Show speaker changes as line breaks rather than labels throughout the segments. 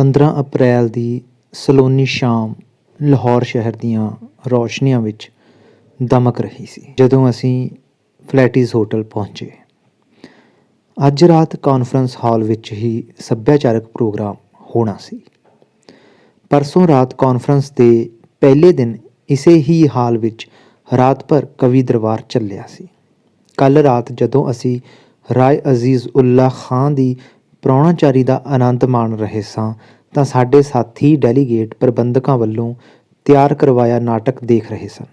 15 ਅਪ੍ਰੈਲ ਦੀ ਸਲੋਨੀ ਸ਼ਾਮ ਲਾਹੌਰ ਸ਼ਹਿਰ ਦੀਆਂ ਰੌਸ਼ਨੀਆਂ ਵਿੱਚ ਦਮਕ ਰਹੀ ਸੀ। ਜਦੋਂ ਅਸੀਂ ਫਲੈਟਿਸ ਹੋਟਲ ਪਹੁੰਚੇ, ਅੱਜ ਰਾਤ ਕਾਨਫਰੰਸ ਹਾਲ ਵਿੱਚ ਹੀ ਸੱਭਿਆਚਾਰਕ ਪ੍ਰੋਗਰਾਮ ਹੋਣਾ ਸੀ। ਪਰਸੋਂ ਰਾਤ ਕਾਨਫਰੰਸ ਦੇ ਪਹਿਲੇ ਦਿਨ ਇਸੇ ਹੀ ਹਾਲ ਵਿੱਚ ਰਾਤ ਭਰ ਕਵੀ ਦਰਬਾਰ ਚੱਲਿਆ ਸੀ। ਕੱਲ ਰਾਤ ਜਦੋਂ ਅਸੀਂ ਰਾਏ ਅਜ਼ੀਜ਼ ਉੱਲਾ ਖਾਨ ਦੀ ਪ੍ਰਾਹੁਣਾਚਾਰੀ ਦਾ ਆਨੰਦ ਮਾਣ ਰਹੇ ਸਾਂ, ਤਾਂ ਸਾਡੇ ਸਾਥੀ ਡੈਲੀਗੇਟ ਪ੍ਰਬੰਧਕਾਂ ਵੱਲੋਂ ਤਿਆਰ ਕਰਵਾਇਆ ਨਾਟਕ ਦੇਖ ਰਹੇ ਸਨ।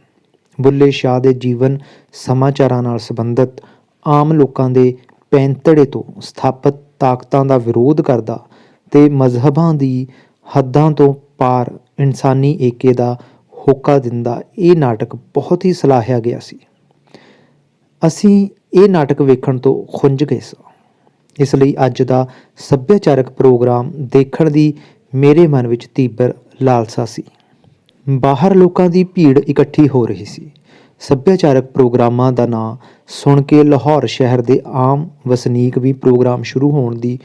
ਬੁੱਲੇ ਸ਼ਾਹ ਦੇ ਜੀਵਨ ਸਮਾਚਾਰਾਂ ਨਾਲ ਸੰਬੰਧਿਤ ਆਮ ਲੋਕਾਂ ਦੇ ਪੈਂਤੜੇ ਤੋਂ ਸਥਾਪਿਤ ਤਾਕਤਾਂ ਦਾ ਵਿਰੋਧ ਕਰਦਾ ਤੇ ਮਜ਼ਹਬਾਂ ਦੀ ਹੱਦਾਂ ਤੋਂ ਪਾਰ ਇਨਸਾਨੀ ਏਕੇ ਦਾ ਹੋਕਾ ਦਿੰਦਾ, ਇਹ ਨਾਟਕ ਬਹੁਤ ਹੀ ਸਲਾਹਿਆ ਗਿਆ ਸੀ। ਅਸੀਂ ਇਹ ਨਾਟਕ ਵੇਖਣ ਤੋਂ ਖੁੰਝ ਗਏ ਸਾਂ। ਇਸ ਲਈ ਅੱਜ ਦਾ ਸੱਭਿਆਚਾਰਕ ਪ੍ਰੋਗਰਾਮ ਦੇਖਣ ਦੀ ਮੇਰੇ ਮਨ ਵਿੱਚ ਤੀਬਰ ਲਾਲਸਾ ਸੀ। ਬਾਹਰ ਲੋਕਾਂ ਦੀ ਭੀੜ ਇਕੱਠੀ ਹੋ ਰਹੀ ਸੀ। ਸੱਭਿਆਚਾਰਕ ਪ੍ਰੋਗਰਾਮਾਂ ਦਾ ਨਾਂ ਸੁਣ ਕੇ ਲਾਹੌਰ ਸ਼ਹਿਰ ਦੇ ਆਮ ਵਸਨੀਕ ਵੀ ਪ੍ਰੋਗਰਾਮ ਸ਼ੁਰੂ ਹੋਣ ਦੀ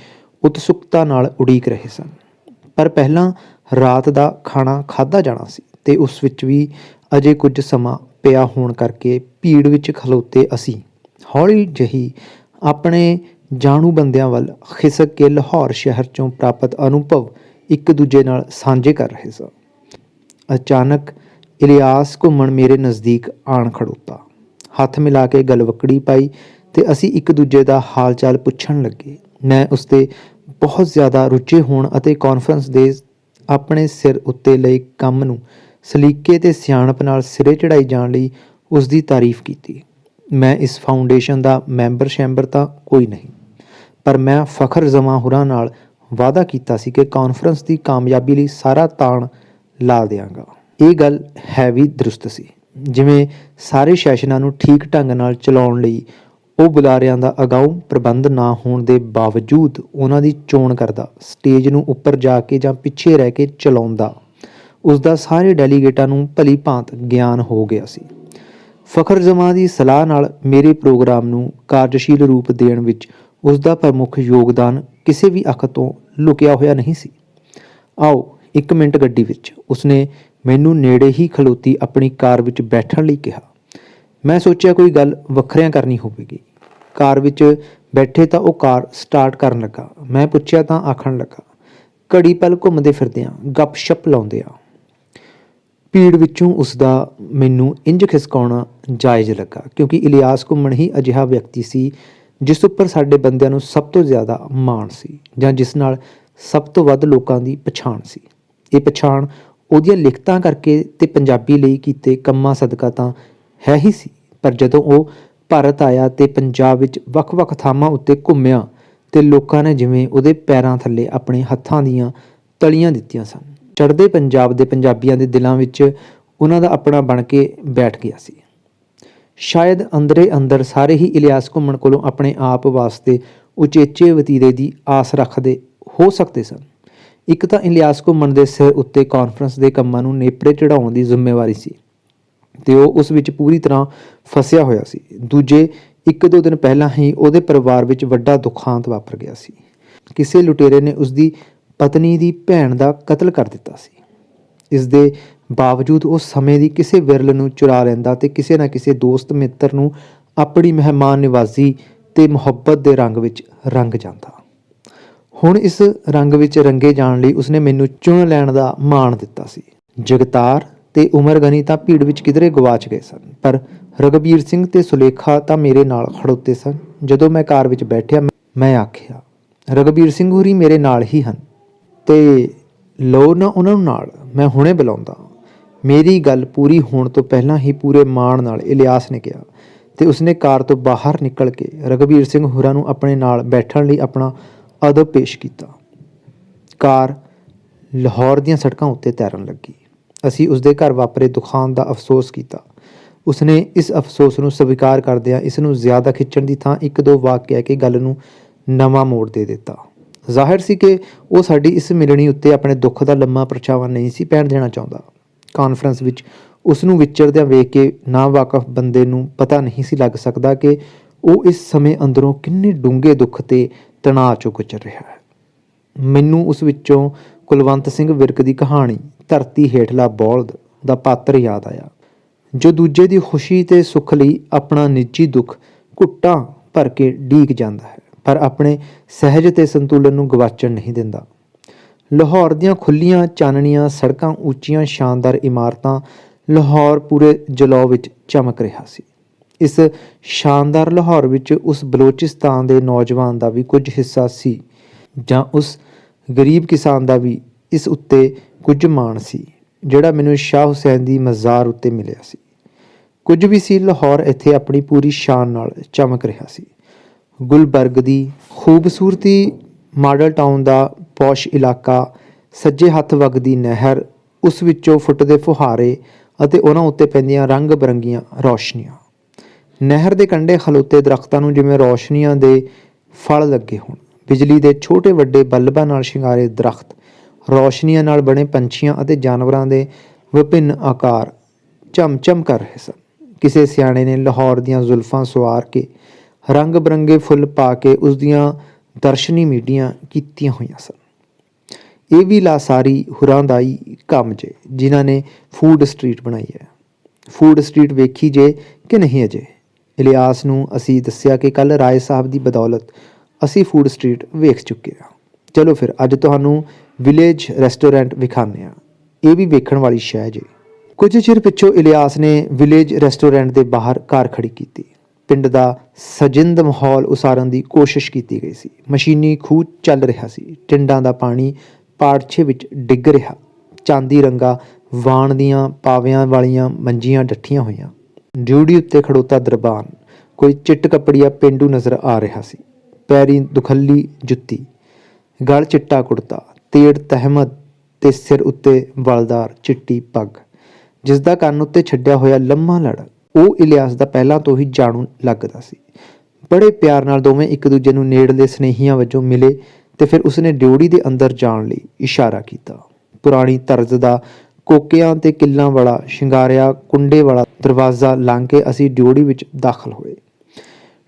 ਉਤਸੁਕਤਾ ਨਾਲ ਉਡੀਕ ਰਹੇ ਸਨ। ਪਰ ਪਹਿਲਾਂ ਰਾਤ ਦਾ ਖਾਣਾ ਖਾਧਾ ਜਾਣਾ ਸੀ ਤੇ ਉਸ ਵਿੱਚ ਵੀ ਅਜੇ ਕੁਝ ਸਮਾਂ ਪਿਆ ਹੋਣ ਕਰਕੇ ਭੀੜ ਵਿੱਚ ਖਲੋਤੇ ਅਸੀਂ ਹੌਲੀ ਜਹੀ ਆਪਣੇ ਜਾਣੂ ਬੰਦਿਆਂ ਵੱਲ ਖਿਸਕ ਕੇ ਲਾਹੌਰ ਸ਼ਹਿਰ ਚੋਂ ਪ੍ਰਾਪਤ ਅਨੁਭਵ ਇੱਕ ਦੂਜੇ ਨਾਲ ਸਾਂਝੇ ਕਰ ਰਹੇ ਸਾਂ ਅਚਾਨਕ ਇਲਿਆਸ ਘੁੰਮਣ ਮੇਰੇ ਨਜ਼ਦੀਕ ਆਣ ਖੜੋਤਾ। ਹੱਥ ਮਿਲਾ ਕੇ ਗਲਵਕੜੀ ਪਾਈ ਤੇ ਅਸੀਂ ਇੱਕ ਦੂਜੇ ਦਾ ਹਾਲ ਚਾਲ ਪੁੱਛਣ ਲੱਗੇ। ਮੈਂ ਉਸ ਤੇ ਬਹੁਤ ਜ਼ਿਆਦਾ ਰੁਚੇ ਹੋਣ ਅਤੇ ਕਾਨਫਰੰਸ ਦੇ ਆਪਣੇ ਸਿਰ ਉੱਤੇ ਲਈ ਕੰਮ ਨੂੰ ਸਲੀਕੇ ਤੇ ਸਿਆਣਪ ਨਾਲ ਸਿਰੇ ਚੜਾਈ ਜਾਣ ਲਈ ਉਸ ਦੀ ਤਾਰੀਫ ਕੀਤੀ। ਮੈਂ ਇਸ ਫਾਊਂਡੇਸ਼ਨ ਦਾ ਮੈਂਬਰ ਸ਼ੈਂਬਰ ਤਾਂ ਕੋਈ ਨਹੀਂ। ਪਰ ਮੈਂ ਫਖਰ ਜ਼ਮਾਂ ਹੁਰਾਂ ਨਾਲ ਵਾਅਦਾ ਕੀਤਾ ਸੀ ਕਿ ਕਾਨਫਰੰਸ ਦੀ ਕਾਮਯਾਬੀ ਲਈ ਸਾਰਾ ਤਾਣ ਲਾ ਦਿਆਂਗਾ। ਇਹ ਗੱਲ ਹੈ ਵੀ ਦਰੁਸਤ ਸੀ। ਜਿਵੇਂ ਸਾਰੇ ਸੈਸ਼ਨਾਂ ਨੂੰ ਠੀਕ ਢੰਗ ਨਾਲ ਚਲਾਉਣ ਲਈ ਉਹ ਬੁਲਾਰਿਆਂ ਦਾ ਅਗਾਊ ਪ੍ਰਬੰਧ ਨਾ ਹੋਣ ਦੇ ਬਾਵਜੂਦ ਉਹਨਾਂ ਦੀ ਚੋਣ ਕਰਦਾ, ਸਟੇਜ ਨੂੰ ਉੱਪਰ ਜਾ ਕੇ ਜਾਂ ਪਿੱਛੇ ਰਹਿ ਕੇ ਚਲਾਉਂਦਾ ਉਸ ਦਾ ਸਾਰੇ ਡੈਲੀਗੇਟਾਂ ਨੂੰ ਭਲੀ ਭਾਂਤ ਗਿਆਨ ਹੋ ਗਿਆ ਸੀ। ਫਖਰ ਜਮਾਂ ਦੀ ਸਲਾਹ ਨਾਲ ਮੇਰੇ ਪ੍ਰੋਗਰਾਮ ਨੂੰ ਕਾਰਜਸ਼ੀਲ ਰੂਪ ਦੇਣ ਵਿੱਚ ਉਸ ਦਾ ਪ੍ਰਮੁੱਖ ਯੋਗਦਾਨ ਕਿਸੇ ਵੀ ਅੱਖ ਤੋਂ ਲੁਕਿਆ ਹੋਇਆ ਨਹੀਂ ਸੀ। ਆਓ ਇੱਕ ਮਿੰਟ ਗੱਡੀ ਵਿੱਚ ਉਸਨੇ ਮੈਨੂੰ ਨੇੜੇ ਹੀ ਖਲੋਤੀ ਆਪਣੀ ਕਾਰ ਵਿੱਚ ਬੈਠਣ ਲਈ ਕਿਹਾ। ਮੈਂ ਸੋਚਿਆ ਕੋਈ ਗੱਲ ਵੱਖਰਿਆਂ ਕਰਨੀ ਹੋਵੇਗੀ। ਕਾਰ ਵਿੱਚ ਬੈਠੇ ਤਾਂ ਉਹ ਕਾਰ ਸਟਾਰਟ ਕਰਨ ਲੱਗਾ। ਮੈਂ ਪੁੱਛਿਆ ਤਾਂ ਆਖਣ ਲੱਗਾ, ਘੜੀ ਪਲ ਘੁੰਮਦੇ ਫਿਰਦੇ ਆ ਗੱਪਸ਼ਪ ਲਾਉਂਦੇ ਆ ਭੀੜ ਵਿੱਚੋਂ ਉਸ ਦਾ ਮੈਨੂੰ ਇੰਜ ਖਿਸਕਾਉਣਾ ਜਾਇਜ਼ ਲੱਗਾ, ਕਿਉਂਕਿ ਇਲਿਆਸ ਘੁੰਮਣ ਹੀ ਅਜਿਹਾ ਵਿਅਕਤੀ ਸੀ ਜਿਸ ਉੱਪਰ ਸਾਡੇ ਬੰਦਿਆਂ ਨੂੰ ਸਭ ਤੋਂ ਜ਼ਿਆਦਾ ਮਾਣ ਸੀ ਜਾਂ ਜਿਸ ਨਾਲ ਸਭ ਤੋਂ ਵੱਧ ਲੋਕਾਂ ਦੀ ਪਛਾਣ ਸੀ। ਇਹ ਪਛਾਣ ਉਹਦੀਆਂ ਲਿਖਤਾਂ ਕਰਕੇ ਤੇ ਪੰਜਾਬੀ ਲਈ ਕੀਤੇ ਕੰਮਾਂ ਸਦਕਾ ਤਾਂ ਹੈ ਹੀ ਸੀ। ਪਰ ਜਦੋਂ ਉਹ ਭਾਰਤ ਆਇਆ ਤੇ ਪੰਜਾਬ ਵਿੱਚ ਵੱਖ-ਵੱਖ ਥਾਵਾਂ ਉੱਤੇ ਘੁੰਮਿਆ ਤੇ ਲੋਕਾਂ ਨੇ ਜਿਵੇਂ ਉਹਦੇ ਪੈਰਾਂ ਥੱਲੇ ਆਪਣੇ ਹੱਥਾਂ ਦੀਆਂ ਤਲੀਆਂ ਦਿੱਤੀਆਂ ਸਨ। ਚੜ੍ਹਦੇ ਪੰਜਾਬ ਦੇ ਪੰਜਾਬੀਆਂ ਦੇ ਦਿਲਾਂ ਵਿੱਚ ਉਹਨਾਂ ਦਾ ਆਪਣਾ ਬਣ ਕੇ ਬੈਠ ਗਿਆ ਸੀ। ਸ਼ਾਇਦ ਅੰਦਰੇ ਅੰਦਰ ਸਾਰੇ ਹੀ ਇਲਿਆਸ ਘੁੰਮਣ ਕੋਲੋਂ ਆਪਣੇ ਆਪ ਵਾਸਤੇ ਉਚੇਚੇ ਵਤੀਰੇ ਦੀ ਆਸ ਰੱਖਦੇ ਹੋ ਸਕਦੇ ਸਨ। ਇੱਕ ਤਾਂ ਇਲਿਆਸ ਘੁੰਮਣ ਦੇ ਸਿਰ ਉੱਤੇ ਕਾਨਫਰੰਸ ਦੇ ਕੰਮਾਂ ਨੂੰ ਨੇਪਰੇ ਚੜਾਉਣ ਦੀ ਜ਼ਿੰਮੇਵਾਰੀ ਸੀ ਤੇ ਉਹ ਉਸ ਵਿੱਚ ਪੂਰੀ ਤਰ੍ਹਾਂ ਫਸਿਆ ਹੋਇਆ ਸੀ। ਦੂਜੇ ਇੱਕ ਦੋ ਦਿਨ ਪਹਿਲਾਂ ਹੀ ਉਹਦੇ ਪਰਿਵਾਰ ਵਿੱਚ ਵੱਡਾ ਦੁਖਾਂਤ ਵਾਪਰ ਗਿਆ ਸੀ। ਕਿਸੇ ਲੁਟੇਰੇ ਨੇ ਉਸ ਦੀ ਪਤਨੀ ਦੀ ਭੈਣ ਦਾ ਕਤਲ ਕਰ ਦਿੱਤਾ ਸੀ। ਇਸ ਦੇ ਬਾਵਜੂਦ ਉਹ ਸਮੇਂ ਦੀ ਕਿਸੇ ਵਿਰਲ ਨੂੰ ਚੁਰਾ ਲੈਂਦਾ ਤੇ ਕਿਸੇ ਨਾ ਕਿਸੇ ਦੋਸਤ ਮਿੱਤਰ ਨੂੰ ਆਪਣੀ ਮਹਿਮਾਨ ਨਿਵਾਜ਼ੀ ਤੇ ਮੁਹੱਬਤ ਦੇ ਰੰਗ ਵਿੱਚ ਰੰਗ ਜਾਂਦਾ। ਹੁਣ ਇਸ ਰੰਗ ਵਿੱਚ ਰੰਗੇ ਜਾਣ ਲਈ ਉਸਨੇ ਮੈਨੂੰ ਚੁਣ ਲੈਣ ਦਾ ਮਾਣ ਦਿੱਤਾ ਸੀ। ਜਗਤਾਰ ਤੇ ਉਮਰ ਗਨੀ ਤਾਂ ਭੀੜ ਵਿੱਚ ਕਿਧਰੇ ਗਵਾਚ ਗਏ ਸਨ, ਪਰ ਰਗਬੀਰ ਸਿੰਘ ਤੇ ਸੁਲੇਖਾ ਤਾਂ ਮੇਰੇ ਨਾਲ ਖੜੋਤੇ ਸਨ। ਜਦੋਂ ਮੈਂ ਕਾਰ ਵਿੱਚ ਬੈਠਿਆ, ਮੈਂ ਆਖਿਆ ਰਗਬੀਰ ਸਿੰਘ ਹੁਰੀ ਮੇਰੇ ਨਾਲ ਹੀ ਹਨ ਤੇ ਲੋ ਨਾ ਉਹਨਾਂ ਨੂੰ ਨਾਲ, ਮੈਂ ਹੁਣੇ ਬੁਲਾਉਂਦਾ ਮੇਰੀ ਗੱਲ ਪੂਰੀ ਹੋਣ ਤੋਂ ਪਹਿਲਾਂ ਹੀ ਪੂਰੇ ਮਾਣ ਨਾਲ ਇਲਿਆਸ ਨੇ ਕਿਹਾ ਤੇ ਉਸਨੇ ਕਾਰ ਤੋਂ ਬਾਹਰ ਨਿਕਲ ਕੇ ਰਗਬੀਰ ਸਿੰਘ ਹੋਰਾਂ ਨੂੰ ਆਪਣੇ ਨਾਲ ਬੈਠਣ ਲਈ ਆਪਣਾ ਅਦਬ ਪੇਸ਼ ਕੀਤਾ। ਕਾਰ ਲਾਹੌਰ ਦੀਆਂ ਸੜਕਾਂ ਉੱਤੇ ਤੈਰਨ ਲੱਗੀ। ਅਸੀਂ ਉਸਦੇ ਘਰ ਵਾਪਰੇ ਦੁਖਾਨ ਦਾ ਅਫਸੋਸ ਕੀਤਾ। ਉਸਨੇ ਇਸ ਅਫਸੋਸ ਨੂੰ ਸਵੀਕਾਰ ਕਰਦਿਆਂ ਇਸ ਨੂੰ ਜ਼ਿਆਦਾ ਖਿੱਚਣ ਦੀ ਥਾਂ ਇੱਕ ਦੋ ਵਾਕ ਕਹਿ ਕੇ ਗੱਲ ਨੂੰ ਨਵਾਂ ਮੋੜ ਦੇ ਦਿੱਤਾ। ਜ਼ਾਹਿਰ ਸੀ ਕਿ ਉਹ ਸਾਡੀ ਇਸ ਮਿਲਣੀ ਉੱਤੇ ਆਪਣੇ ਦੁੱਖ ਦਾ ਲੰਮਾ ਪਰਛਾਵਾਂ ਨਹੀਂ ਸੀ ਪੈਣ ਦੇਣਾ ਚਾਹੁੰਦਾ। ਕਾਨਫਰੰਸ ਵਿੱਚ ਉਸ ਨੂੰ ਵਿਚਰਦਿਆਂ ਵੇਖ ਕੇ ਨਾ ਵਾਕਫ ਬੰਦੇ ਨੂੰ ਪਤਾ ਨਹੀਂ ਸੀ ਲੱਗ ਸਕਦਾ ਕਿ ਉਹ ਇਸ ਸਮੇਂ ਅੰਦਰੋਂ ਕਿੰਨੇ ਡੂੰਘੇ ਦੁੱਖ ਤੇ ਤਣਾਅ ਚੋਂ ਗੁਜ਼ਰ ਰਿਹਾ ਹੈ। ਮੈਨੂੰ ਉਸ ਵਿੱਚੋਂ ਕੁਲਵੰਤ ਸਿੰਘ ਵਿਰਕ ਦੀ ਕਹਾਣੀ, ਧਰਤੀ ਹੇਠਲਾ ਬੌਲਦ, ਦਾ ਪਾਤਰ ਯਾਦ ਆਇਆ, ਜੋ ਦੂਜੇ ਦੀ ਖੁਸ਼ੀ ਤੇ ਸੁੱਖ ਲਈ ਆਪਣਾ ਨਿੱਜੀ ਦੁੱਖ ਘੁੱਟਾਂ ਭਰ ਕੇ ਢੀਕ ਜਾਂਦਾ ਹੈ, ਪਰ ਆਪਣੇ ਸਹਿਜ ਤੇ ਸੰਤੁਲਨ ਨੂੰ ਗਵਾਚਣ ਨਹੀਂ ਦਿੰਦਾ। ਲਾਹੌਰ ਦੀਆਂ ਖੁੱਲੀਆਂ ਚਾਨਣੀਆਂ ਸੜਕਾਂ ਉੱਚੀਆਂ ਸ਼ਾਨਦਾਰ ਇਮਾਰਤਾਂ ਲਾਹੌਰ ਪੂਰੇ ਜਲੌ ਵਿੱਚ ਚਮਕ ਰਿਹਾ ਸੀ। ਇਸ ਸ਼ਾਨਦਾਰ ਲਾਹੌਰ ਵਿੱਚ ਉਸ ਬਲੋਚਿਸਤਾਨ ਦੇ ਨੌਜਵਾਨ ਦਾ ਵੀ ਕੁਝ ਹਿੱਸਾ ਸੀ ਜਾਂ ਉਸ ਗਰੀਬ ਕਿਸਾਨ ਦਾ ਵੀ ਇਸ ਉੱਤੇ ਕੁਝ ਮਾਣ ਸੀ, ਜਿਹੜਾ ਮੈਨੂੰ ਸ਼ਾਹ ਹੁਸੈਨ ਦੀ ਮਜ਼ਾਰ ਉੱਤੇ ਮਿਲਿਆ ਸੀ। ਕੁਝ ਵੀ ਸੀ, ਲਾਹੌਰ ਇੱਥੇ ਆਪਣੀ ਪੂਰੀ ਸ਼ਾਨ ਨਾਲ ਚਮਕ ਰਿਹਾ ਸੀ। ਗੁਲਬਰਗ ਦੀ ਖੂਬਸੂਰਤੀ ਮਾਡਲ ਟਾਊਨ ਦਾ ਪੌਸ਼ ਇਲਾਕਾ ਸੱਜੇ ਹੱਥ ਵਗਦੀ ਨਹਿਰ, ਉਸ ਵਿੱਚੋਂ ਫੁੱਟਦੇ ਫੁਹਾਰੇ ਅਤੇ ਉਹਨਾਂ ਉੱਤੇ ਪੈਂਦੀਆਂ ਰੰਗ ਬਰੰਗੀਆਂ ਰੌਸ਼ਨੀਆਂ। ਨਹਿਰ ਦੇ ਕੰਢੇ ਖਲੋਤੇ ਦਰਖਤਾਂ ਨੂੰ ਜਿਵੇਂ ਰੌਸ਼ਨੀਆਂ ਦੇ ਫਲ ਲੱਗੇ ਹੋਣ। ਬਿਜਲੀ ਦੇ ਛੋਟੇ ਵੱਡੇ ਬਲਬਾਂ ਨਾਲ ਸ਼ਿੰਗਾਰੇ ਦਰਖਤ, ਰੌਸ਼ਨੀਆਂ ਨਾਲ ਬਣੇ ਪੰਛੀਆਂ ਅਤੇ ਜਾਨਵਰਾਂ ਦੇ ਵਿਭਿੰਨ ਆਕਾਰ ਚਮਚਮ ਕਰ ਰਹੇ ਸਨ। ਕਿਸੇ ਸਿਆਣੇ ਨੇ ਲਾਹੌਰ ਦੀਆਂ ਜ਼ੁਲਫਾਂ ਸਵਾਰ ਕੇ ਰੰਗ ਬਰੰਗੇ ਫੁੱਲ ਪਾ ਕੇ ਉਸ ਦੀਆਂ ਦਰਸ਼ਨੀ ਮੀਡੀਆਂ ਕੀਤੀਆਂ ਹੋਈਆਂ ਸਨ। ਇਹ ਵੀ ਲਾਸਾਰੀ ਹੁਰਾਂ ਦਾ ਹੀ ਕੰਮ ਜੇ, ਜਿਨ੍ਹਾਂ ਨੇ ਫੂਡ ਸਟਰੀਟ ਬਣਾਈ ਹੈ। ਫੂਡ ਸਟਰੀਟ ਵੇਖੀ ਜੇ ਕਿ ਨਹੀਂ ਅਜੇ? ਇਲਿਆਸ ਨੂੰ ਅਸੀਂ ਦੱਸਿਆ ਕਿ ਕੱਲ ਰਾਏ ਸਾਹਿਬ ਦੀ ਬਦੌਲਤ ਅਸੀਂ ਫੂਡ ਸਟਰੀਟ ਵੇਖ ਚੁੱਕੇ ਹਾਂ। ਚਲੋ ਫਿਰ, ਅੱਜ ਤੁਹਾਨੂੰ ਵਿਲੇਜ ਰੈਸਟੋਰੈਂਟ ਵਿਖਾਉਂਦੇ ਹਾਂ। ਇਹ ਵੀ ਵੇਖਣ ਵਾਲੀ ਸ਼ੈ ਜੇ। ਕੁਝ ਚਿਰ ਪਿੱਛੋਂ ਇਲਿਆਸ ਨੇ ਵਿਲੇਜ ਰੈਸਟੋਰੈਂਟ ਦੇ ਬਾਹਰ ਕਾਰ ਖੜੀ ਕੀਤੀ। ਪਿੰਡ ਦਾ ਸਜਿੰਦ ਮਾਹੌਲ ਉਸਾਰਨ ਦੀ ਕੋਸ਼ਿਸ਼ ਕੀਤੀ ਗਈ ਸੀ। ਮਸ਼ੀਨੀ ਖੂਹ ਚੱਲ ਰਿਹਾ ਸੀ। ਟਿੰਡਾਂ ਦਾ ਪਾਣੀ ਪਾੜਛੇ ਵਿੱਚ ਡਿੱਗ ਰਿਹਾ। ਚਾਂਦੀ ਰੰਗਾ ਵਾਣ ਦੀਆਂ ਪਾਵਿਆਂ ਵਾਲੀਆਂ ਮੰਜੀਆਂ ਡੱਠੀਆਂ ਹੋਈਆਂ। ਡਿਊਟੀ ਉੱਤੇ ਖੜੋਤਾ ਦਰਬਾਨ। ਕੋਈ ਚਿੱਟ ਕੱਪੜੀਆ ਪਿੰਡੂ ਨਜ਼ਰ ਆ ਰਿਹਾ ਸੀ। ਪੈਰੀ ਦੁਖੱਲੀ ਜੁੱਤੀ। ਗਲ ਚਿੱਟਾ ਕੁੜਤਾ। ਤੇੜ ਤਹਿਮਦ ਤੇ ਸਿਰ ਉੱਤੇ ਵਲਦਾਰ ਚਿੱਟੀ ਪੱਗ। ਜਿਸ ਦਾ ਕੰਨ ਉੱਤੇ ਛੱਡਿਆ ਹੋਇਆ ਲੰਮਾ ਲੜ। ਉਹ ਇਲਿਆਸ ਦਾ ਪਹਿਲਾਂ ਤੋਂ ਹੀ ਜਾਣੂ ਲੱਗਦਾ ਸੀ। ਬੜੇ ਪਿਆਰ ਨਾਲ ਦੋਵੇਂ ਇੱਕ ਦੂਜੇ ਨੂੰ ਨੇੜਲੇ ਸਨੇਹੀਆਂ ਵਜੋਂ ਮਿਲੇ ਤੇ ਫਿਰ ਉਸਨੇ ਡਿਊੜੀ ਦੇ ਅੰਦਰ ਜਾਣ ਲਈ ਇਸ਼ਾਰਾ ਕੀਤਾ। ਪੁਰਾਣੀ ਤਰਜ਼ ਦਾ ਕੋਕਿਆਂ ਤੇ ਕਿੱਲਾਂ ਵਾਲਾ, ਸ਼ਿੰਗਾਰਿਆ ਕੁੰਡੇ ਵਾਲਾ ਦਰਵਾਜ਼ਾ ਲੰਘ ਕੇ ਅਸੀਂ ਡਿਊੜੀ ਵਿੱਚ ਦਾਖਲ ਹੋਏ।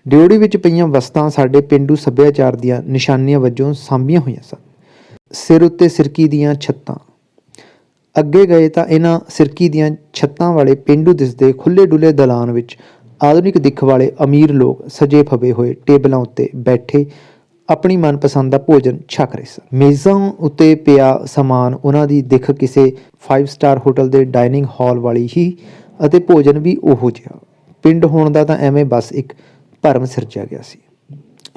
ਡਿਊੜੀ ਵਿੱਚ ਪਈਆਂ ਵਸਤਾਂ ਸਾਡੇ ਪਿੰਡੂ ਸੱਭਿਆਚਾਰ ਦੀਆਂ ਨਿਸ਼ਾਨੀਆਂ ਵਜੋਂ ਸਾਂਭੀਆਂ ਹੋਈਆਂ ਸਨ। ਸਿਰ ਉੱਤੇ ਸਿਰਕੀ ਦੀਆਂ ਛੱਤਾਂ। ਅੱਗੇ ਗਏ ਤਾਂ ਇਹਨਾਂ ਸਿਰਕੀ ਦੀਆਂ ਛੱਤਾਂ ਵਾਲੇ ਪਿੰਡੂ ਦਿਸਦੇ ਖੁੱਲੇ ਡੁੱਲੇ ਦਲਾਨ ਵਿੱਚ ਆਧੁਨਿਕ ਦਿੱਖ ਵਾਲੇ ਅਮੀਰ ਲੋਕ ਸਜੇ ਫਬੇ ਹੋਏ ਟੇਬਲਾਂ ਉੱਤੇ ਬੈਠੇ ਆਪਣੀ ਮਨਪਸੰਦ ਦਾ ਭੋਜਨ ਛਕ ਰਹੇ ਸਨ। ਮੇਜ਼ਾਂ ਉੱਤੇ ਪਿਆ ਸਮਾਨ ਉਹਨਾਂ ਦੀ ਦਿੱਖ ਕਿਸੇ 5 ਸਟਾਰ ਹੋਟਲ ਦੇ ਡਾਈਨਿੰਗ ਹਾਲ ਵਾਲੀ ਹੀ ਅਤੇ ਭੋਜਨ ਵੀ ਉਹੋ ਜਿਹਾ। ਪਿੰਡ ਹੋਣ ਦਾ ਤਾਂ ਐਵੇਂ ਬਸ ਇੱਕ ਭਰਮ ਸਿਰਜਿਆ ਗਿਆ ਸੀ।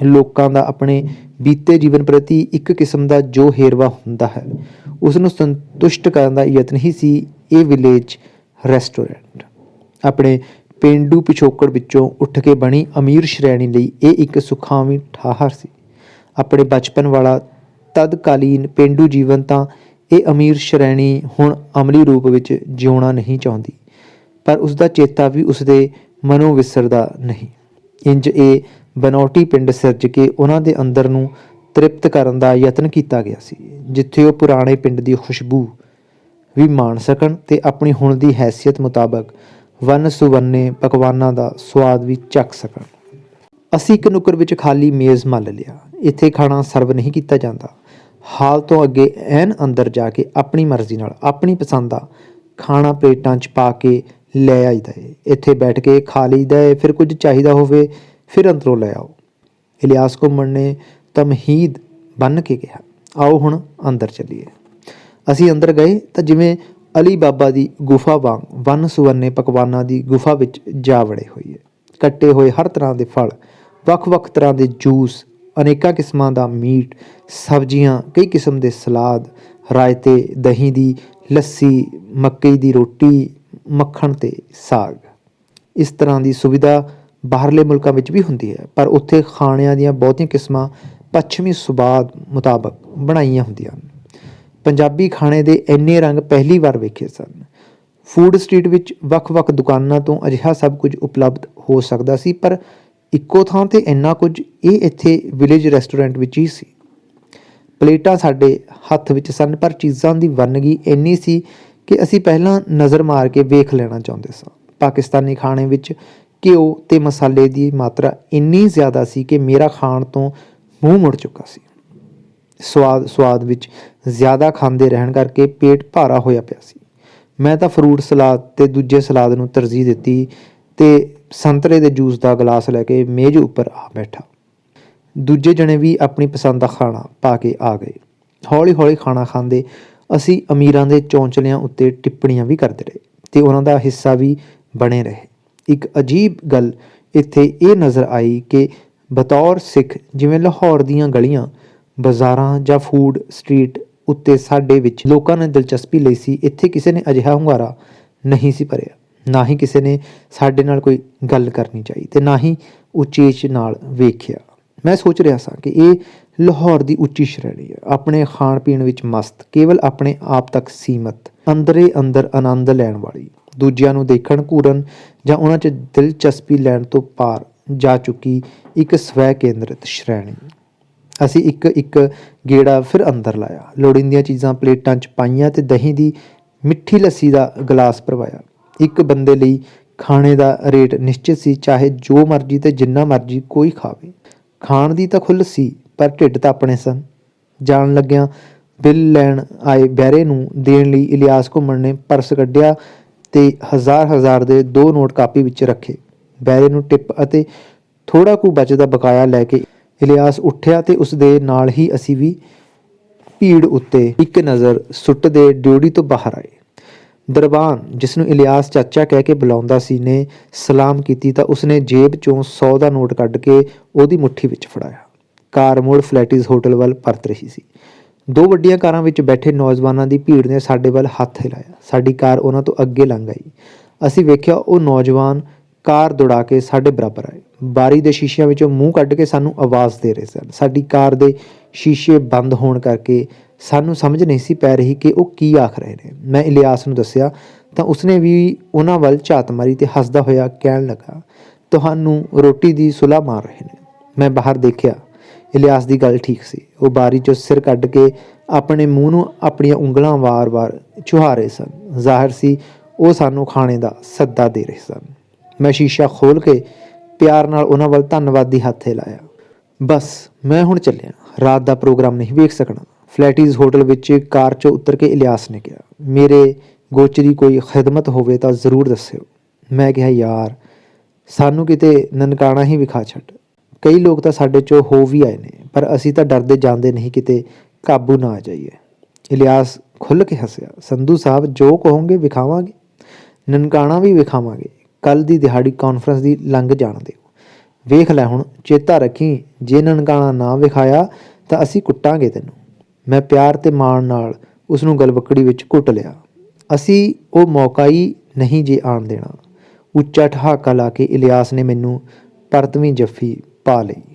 ਲੋਕਾਂ ਦਾ ਆਪਣੇ ਬੀਤੇ ਜੀਵਨ ਪ੍ਰਤੀ ਇੱਕ ਕਿਸਮ ਦਾ ਜੋ ਹੇਰਵਾ ਹੁੰਦਾ ਹੈ ਉਸ ਨੂੰ ਸੰਤੁਸ਼ਟ ਕਰਨ ਦਾ ਯਤਨ ਹੀ ਸੀ ਇਹ ਵਿਲੇਜ ਰੈਸਟੋਰੈਂਟ ਆਪਣੇ ਪਿੰਡੂ ਪਿਛੋਕੜ ਵਿੱਚੋਂ ਉੱਠ ਕੇ ਬਣੀ ਅਮੀਰ ਸ਼੍ਰੇਣੀ ਲਈ ਇਹ ਇੱਕ ਸੁਖਾਵੀਂ ਠਾਹਰ ਸੀ। ਆਪਣੇ ਬਚਪਨ ਵਾਲਾ ਤਦਕਾਲੀਨ ਪਿੰਡੂ ਜੀਵਨ ਤਾਂ ਇਹ ਅਮੀਰ ਸ਼੍ਰੇਣੀ ਹੁਣ ਅਮਲੀ ਰੂਪ ਵਿੱਚ ਜਿਉਣਾ ਨਹੀਂ ਚਾਹੁੰਦੀ, ਪਰ ਉਸ ਦਾ ਚੇਤਾ ਵੀ ਉਸ ਦੇ ਮਨੋਂ ਵਿਸਰਦਾ ਨਹੀਂ। ਇੰਜ ਇਹ ਬਨੌਟੀ ਪਿੰਡ ਸਿਰਜ ਕੇ ਉਹਨਾਂ ਦੇ ਅੰਦਰ ਨੂੰ ਤ੍ਰਿਪਤ ਕਰਨ ਦਾ ਯਤਨ ਕੀਤਾ ਗਿਆ ਸੀ, ਜਿੱਥੇ ਉਹ ਪੁਰਾਣੇ ਪਿੰਡ ਦੀ ਖੁਸ਼ਬੂ ਵੀ ਮਾਣ ਸਕਣ ਤੇ ਆਪਣੀ ਹੁਣ ਦੀ ਹੈਸੀਅਤ ਮੁਤਾਬਕ ਵੰਨ ਸੁਵੰਨੇ ਪਕਵਾਨਾਂ ਦਾ ਸਵਾਦ ਵੀ ਚੱਖ ਸਕਣ। ਅਸੀਂ ਇੱਕ ਨੁੱਕਰ ਵਿੱਚ ਖਾਲੀ ਮੇਜ਼ ਮੱਲ ਲਿਆ ਇੱਥੇ ਖਾਣਾ ਸਰਵ ਨਹੀਂ ਕੀਤਾ ਜਾਂਦਾ। ਹਾਲ ਤੋਂ ਅੱਗੇ ਐਨ ਅੰਦਰ ਜਾ ਕੇ ਆਪਣੀ ਮਰਜ਼ੀ ਨਾਲ, ਆਪਣੀ ਪਸੰਦ ਦਾ ਖਾਣਾ ਪਲੇਟਾਂ 'ਚ ਪਾ ਕੇ ਲੈ ਆਈਦਾ ਏ। ਇੱਥੇ ਬੈਠ ਕੇ ਖਾ ਲਈਦਾ ਏ, ਫਿਰ ਕੁਝ ਚਾਹੀਦਾ ਹੋਵੇ, ਫਿਰ ਅੰਦਰੋਂ ਲੈ ਆਓ। ਇਲਿਆਸ ਘੁੰਮਣ ਨੇ ਤਮਹੀਦ ਬੰਨ ਕੇ ਕਿਹਾ, ਆਓ ਹੁਣ ਅੰਦਰ ਚੱਲੀਏ। ਅਸੀਂ ਅੰਦਰ ਗਏ ਤਾਂ ਜਿਵੇਂ ਅਲੀ ਬਾਬਾ ਦੀ ਗੁਫਾ ਵਾਂਗ ਵੰਨ ਸੁਵੰਨੇ ਪਕਵਾਨਾਂ ਦੀ ਗੁਫਾ ਵਿੱਚ ਜਾ ਵੜੇ ਹੋਈਏ। ਕੱਟੇ ਹੋਏ ਹਰ ਤਰ੍ਹਾਂ ਦੇ ਫਲ, ਵੱਖ-ਵੱਖ ਤਰ੍ਹਾਂ ਦੇ ਜੂਸ ਅਨੇਕਾਂ ਕਿਸਮਾਂ ਦਾ ਮੀਟ, ਸਬਜ਼ੀਆਂ, ਕਈ ਕਿਸਮ ਦੇ ਸਲਾਦ, ਰਾਇਤੇ, ਦਹੀਂ ਦੀ ਲੱਸੀ, ਮੱਕੀ ਦੀ ਰੋਟੀ, ਮੱਖਣ ਤੇ ਸਾਗ। ਇਸ ਤਰ੍ਹਾਂ ਦੀ ਸੁਵਿਧਾ ਬਾਹਰਲੇ ਮੁਲਕਾਂ ਵਿੱਚ ਵੀ ਹੁੰਦੀ ਹੈ, ਪਰ ਉੱਥੇ ਖਾਣਿਆਂ ਦੀਆਂ ਬਹੁਤੀਆਂ ਕਿਸਮਾਂ ਪੱਛਮੀ ਸੁਬਾਦ ਮੁਤਾਬਕ ਬਣਾਈਆਂ ਹੁੰਦੀਆਂ ਹਨ। ਪੰਜਾਬੀ ਖਾਣੇ ਦੇ ਇੰਨੇ ਰੰਗ ਪਹਿਲੀ ਵਾਰ ਵੇਖੇ ਸਨ। ਫੂਡ ਸਟਰੀਟ ਵਿੱਚ ਵੱਖ-ਵੱਖ ਦੁਕਾਨਾਂ ਤੋਂ ਅਜਿਹਾ ਸਭ ਕੁਝ ਉਪਲਬਧ ਹੋ ਸਕਦਾ ਸੀ, ਪਰ ਇੱਕੋ ਥਾਂ ਤੇ ਇੰਨਾ ਕੁਝ, ਇਹ ਇੱਥੇ ਵਿਲੇਜ ਰੈਸਟੋਰੈਂਟ ਵਿੱਚ ਹੀ ਸੀ। ਪਲੇਟਾਂ ਸਾਡੇ ਹੱਥ ਵਿੱਚ ਸਨ, ਪਰ ਚੀਜ਼ਾਂ ਦੀ ਵੰਨਗੀ ਇੰਨੀ ਸੀ ਕਿ ਅਸੀਂ ਪਹਿਲਾਂ ਨਜ਼ਰ ਮਾਰ ਕੇ ਵੇਖ ਲੈਣਾ ਚਾਹੁੰਦੇ ਸਾਂ। ਪਾਕਿਸਤਾਨੀ ਖਾਣੇ ਵਿੱਚ ਘਿਓ ਤੇ ਮਸਾਲੇ ਦੀ ਮਾਤਰਾ ਇੰਨੀ ਜ਼ਿਆਦਾ ਸੀ ਕਿ ਮੇਰਾ ਖਾਣ ਤੋਂ ਮੂੰਹ ਮੁੜ ਚੁੱਕਾ ਸੀ। ਸਵਾਦ ਸਵਾਦ ਵਿੱਚ ਜ਼ਿਆਦਾ ਖਾਂਦੇ ਰਹਿਣ ਕਰਕੇ ਪੇਟ ਭਾਰਾ ਹੋਇਆ ਪਿਆ ਸੀ। ਮੈਂ ਤਾਂ ਫਰੂਟ ਸਲਾਦ ਤੇ ਦੂਜੇ ਸਲਾਦ ਨੂੰ ਤਰਜੀਹ ਦਿੱਤੀ ਤੇ ਸੰਤਰੇ ਦੇ ਜੂਸ ਦਾ ਗਲਾਸ ਲੈ ਕੇ ਮੇਜ਼ ਉੱਪਰ ਆ ਬੈਠਾ। ਦੂਜੇ ਜਣੇ ਵੀ ਆਪਣੀ ਪਸੰਦ ਦਾ ਖਾਣਾ ਪਾ ਕੇ ਆ ਗਏ। ਹੌਲੀ ਹੌਲੀ ਖਾਣਾ ਖਾਂਦੇ ਅਸੀਂ ਅਮੀਰਾਂ ਦੇ ਚੌਂਚਲਿਆਂ ਉੱਤੇ ਟਿੱਪਣੀਆਂ ਵੀ ਕਰਦੇ ਰਹੇ ਤੇ ਉਹਨਾਂ ਦਾ ਹਿੱਸਾ ਵੀ ਬਣੇ ਰਹੇ। ਇੱਕ ਅਜੀਬ ਗੱਲ ਇੱਥੇ ਇਹ ਨਜ਼ਰ ਆਈ ਕਿ ਬਤੌਰ ਸਿੱਖ ਜਿਵੇਂ ਲਾਹੌਰ ਦੀਆਂ ਗਲੀਆਂ, ਬਾਜ਼ਾਰਾਂ ਜਾਂ ਫੂਡ ਸਟਰੀਟ ਉੱਤੇ ਸਾਡੇ ਵਿੱਚ ਲੋਕਾਂ ਨੇ ਦਿਲਚਸਪੀ ਲਈ ਸੀ, ਇੱਥੇ ਕਿਸੇ ਨੇ ਅਜਿਹਾ ਹੁੰਗਾਰਾ ਨਹੀਂ ਸੀ ਭਰਿਆ। ਨਾ ਹੀ ਕਿਸੇ ਨੇ ਸਾਡੇ ਨਾਲ ਕੋਈ ਗੱਲ ਕਰਨੀ ਚਾਹੀ ਤੇ ਨਾ ਹੀ ਉਚੇਚ ਨਾਲ ਵੇਖਿਆ। ਮੈਂ ਸੋਚ ਰਿਹਾ ਸਾਂ ਕਿ ਇਹ ਲਾਹੌਰ ਦੀ ਉੱਚੀ ਸ਼੍ਰੇਣੀ ਹੈ। ਆਪਣੇ ਖਾਣ ਪੀਣ ਵਿੱਚ ਮਸਤ, ਕੇਵਲ ਆਪਣੇ ਆਪ ਤੱਕ ਸੀਮਤ, ਅੰਦਰੇ ਅੰਦਰ ਆਨੰਦ ਲੈਣ ਵਾਲੀ, ਦੂਜਿਆਂ ਨੂੰ ਦੇਖਣ, ਘੂਰਨ ਜਾਂ ਉਹਨਾਂ 'ਚ ਦਿਲਚਸਪੀ ਲੈਣ ਤੋਂ ਪਾਰ ਜਾ ਚੁੱਕੀ ਇੱਕ ਸਵੈ ਕੇਂਦਰਿਤ ਸ਼੍ਰੇਣੀ। ਅਸੀਂ ਇੱਕ ਇੱਕ ਗੇੜਾ ਫਿਰ ਅੰਦਰ ਲਾਇਆ। ਲੋੜੀਂਦੀਆਂ ਚੀਜ਼ਾਂ, ਪਲੇਟਾਂ 'ਚ ਪਾਈਆਂ ਤੇ ਦਹੀਂ ਦੀ ਮਿੱਠੀ ਲੱਸੀ ਦਾ ਗਲਾਸ ਭਰਵਾਇਆ। ਇੱਕ ਬੰਦੇ ਲਈ ਖਾਣੇ ਦਾ ਰੇਟ ਨਿਸ਼ਚਿਤ ਸੀ, ਚਾਹੇ ਜੋ ਮਰਜ਼ੀ ਤੇ ਜਿੰਨਾ ਮਰਜ਼ੀ ਕੋਈ ਖਾਵੇ। ਖਾਣ ਦੀ ਤਾਂ ਖੁੱਲ੍ਹ ਸੀ, ਪਰ ਢਿੱਡ ਤਾਂ ਆਪਣੇ ਸਨ। ਜਾਣ ਲੱਗਿਆਂ ਬਿੱਲ ਲੈਣ ਆਏ ਬੈਰੇ ਨੂੰ ਦੇਣ ਲਈ ਇਲਿਆਸ ਘੁੰਮਣ ਨੇ ਪਰਸ ਕੱਢਿਆ ਤੇ ਹਜ਼ਾਰ ਹਜ਼ਾਰ ਦੇ ਦੋ ਨੋਟ ਕਾਪੀ ਵਿੱਚ ਰੱਖੇ। ਬੈਰੇ ਨੂੰ ਟਿਪ ਅਤੇ ਥੋੜਾ ਕੁ ਬਚਦਾ ਬਕਾਇਆ ਲੈ ਕੇ ਇਲਿਆਸ ਉੱਠਿਆ ਤੇ ਉਸ ਦੇ ਨਾਲ ਹੀ ਅਸੀਂ ਵੀ ਭੀੜ ਉੱਤੇ ਇੱਕ ਨਜ਼ਰ ਸੁੱਟਦੇ ਡਿਊਟੀ ਤੋਂ ਬਾਹਰ ਆਏ। ਦਰਬਾਨ ਜਿਸ ਨੂੰ ਇਲਿਆਸ ਚਾਚਾ ਕਹਿ ਕੇ ਬੁਲਾਉਂਦਾ ਸੀ, ਨੇ ਸਲਾਮ ਕੀਤੀ ਤਾਂ ਉਸਨੇ ਜੇਬ ਚੋਂ 100 ਦਾ ਨੋਟ ਕੱਢ ਕੇ ਉਹਦੀ ਮੁੱਠੀ ਵਿੱਚ ਫੜਾਇਆ। ਕਾਰ ਮੋੜ ਫਲੈਟਿਸ ਹੋਟਲ ਵੱਲ ਪਰਤ ਰਹੀ ਸੀ। ਦੋ ਵੱਡੀਆਂ ਕਾਰਾਂ ਵਿੱਚ ਬੈਠੇ ਨੌਜਵਾਨਾਂ ਦੀ ਭੀੜ ਨੇ ਸਾਡੇ ਵੱਲ ਹੱਥ ਹਿਲਾਇਆ। ਸਾਡੀ ਕਾਰ ਉਹਨਾਂ ਤੋਂ ਅੱਗੇ ਲੰਘ ਆਈ। ਅਸੀਂ ਵੇਖਿਆ ਉਹ ਨੌਜਵਾਨ ਕਾਰ ਦੌੜਾ ਕੇ ਸਾਡੇ ਬਰਾਬਰ ਆਏ। ਬਾਰੀ ਦੇ ਸ਼ੀਸ਼ਿਆਂ ਵਿੱਚੋਂ ਮੂੰਹ ਕੱਢ ਕੇ ਸਾਨੂੰ ਆਵਾਜ਼ ਦੇ ਰਹੇ ਸਨ। ਸਾਡੀ ਕਾਰ ਦੇ ਸ਼ੀਸ਼ੇ ਬੰਦ ਹੋਣ ਕਰਕੇ ਸਾਨੂੰ ਸਮਝ ਨਹੀਂ ਸੀ ਪੈ ਰਹੀ ਕਿ ਉਹ ਕੀ ਆਖ ਰਹੇ ਨੇ। ਮੈਂ ਇਲਿਆਸ ਨੂੰ ਦੱਸਿਆ, ਤਾਂ ਉਸਨੇ ਵੀ ਉਹਨਾਂ ਵੱਲ ਝਾਤ ਮਾਰੀ ਤੇ ਹੱਸਦਾ ਹੋਇਆ ਕਹਿਣ ਲੱਗਾ, ਤੁਹਾਨੂੰ ਰੋਟੀ ਦੀ ਸੁਲਾ ਮਾਰ ਰਹੇ ਨੇ। ਮੈਂ ਬਾਹਰ ਦੇਖਿਆ, ਇਲਿਆਸ ਦੀ ਗੱਲ ਠੀਕ ਸੀ। ਉਹ ਬਾਰੀ ਚੋਂ ਸਿਰ ਕੱਢ ਕੇ ਆਪਣੇ ਮੂੰਹ ਨੂੰ ਆਪਣੀਆਂ ਉਂਗਲਾਂ ਵਾਰ-ਵਾਰ ਚੁਹਾ ਰਹੇ ਸਨ। ਜ਼ਾਹਿਰ ਸੀ ਉਹ ਸਾਨੂੰ ਖਾਣੇ ਦਾ ਸੱਦਾ ਦੇ ਰਹੇ ਸਨ। ਮੈਂ ਸ਼ੀਸ਼ਾ ਖੋਲ ਕੇ ਪਿਆਰ ਨਾਲ ਉਹਨਾਂ ਵੱਲ ਧੰਨਵਾਦੀ ਹੱਥੇ ਲਾਇਆ। ਬਸ, ਮੈਂ ਹੁਣ ਚੱਲਿਆ। ਰਾਤ ਦਾ ਪ੍ਰੋਗਰਾਮ ਨਹੀਂ ਵੇਖ ਸਕਣਾ। ਫਲੈਟੀਜ਼ ਹੋਟਲ ਵਿੱਚ ਕਾਰ 'ਚੋਂ ਉਤਰ ਕੇ ਇਲਿਆਸ ਨੇ ਕਿਹਾ, ਮੇਰੇ ਗੋਚਰੀ ਕੋਈ ਖਿਦਮਤ ਹੋਵੇ ਤਾਂ ਜ਼ਰੂਰ ਦੱਸਿਓ। ਮੈਂ ਕਿਹਾ, ਯਾਰ, ਸਾਨੂੰ ਕਿਤੇ ਨਨਕਾਣਾ ਹੀ ਵਿਖਾ ਛੱਡ। ਕਈ ਲੋਕ ਤਾਂ ਸਾਡੇ 'ਚੋਂ ਹੋ ਵੀ ਆਏ ਨੇ, ਪਰ ਅਸੀਂ ਤਾਂ ਡਰਦੇ ਜਾਂਦੇ ਨਹੀਂ ਕਿਤੇ ਕਾਬੂ ਨਾ ਆ ਜਾਈਏ। ਇਲਿਆਸ ਖੁੱਲ੍ਹ ਕੇ ਹੱਸਿਆ, ਸੰਧੂ ਸਾਹਿਬ, ਜੋ ਕਹੋਗੇ ਵਿਖਾਵਾਂਗੇ। ਨਨਕਾਣਾ ਵੀ ਵਿਖਾਵਾਂਗੇ। ਕੱਲ ਦੀ ਦਿਹਾੜੀ ਕਾਨਫਰੰਸ ਦੀ ਲੰਘ ਜਾਣ ਦਿਓ। ਵੇਖ ਲੈ ਹੁਣ, ਚੇਤਾ ਰੱਖੀ, ਜੇ ਨਨਕਾਣਾ ਨਾ ਵਿਖਾਇਆ ਤਾਂ ਅਸੀਂ ਕੁੱਟਾਂਗੇ ਤੈਨੂੰ। ਮੈਂ ਪਿਆਰ ਤੇ ਮਾਣ ਨਾਲ ਉਸ ਨੂੰ ਗਲਵਕੜੀ ਵਿੱਚ ਕੁੱਟ ਲਿਆ। ਅਸੀਂ ਉਹ ਮੌਕਾ ਹੀ ਨਹੀਂ ਜੇ ਆਣ ਦੇਣਾ। ਉੱਚਾ ਠਹਾਕਾ ਲਾ ਕੇ ਇਲਿਆਸ ਨੇ ਮੈਨੂੰ ਪਰਤਵੀਂ ਜੱਫੀ ਪਾ ਲਈ।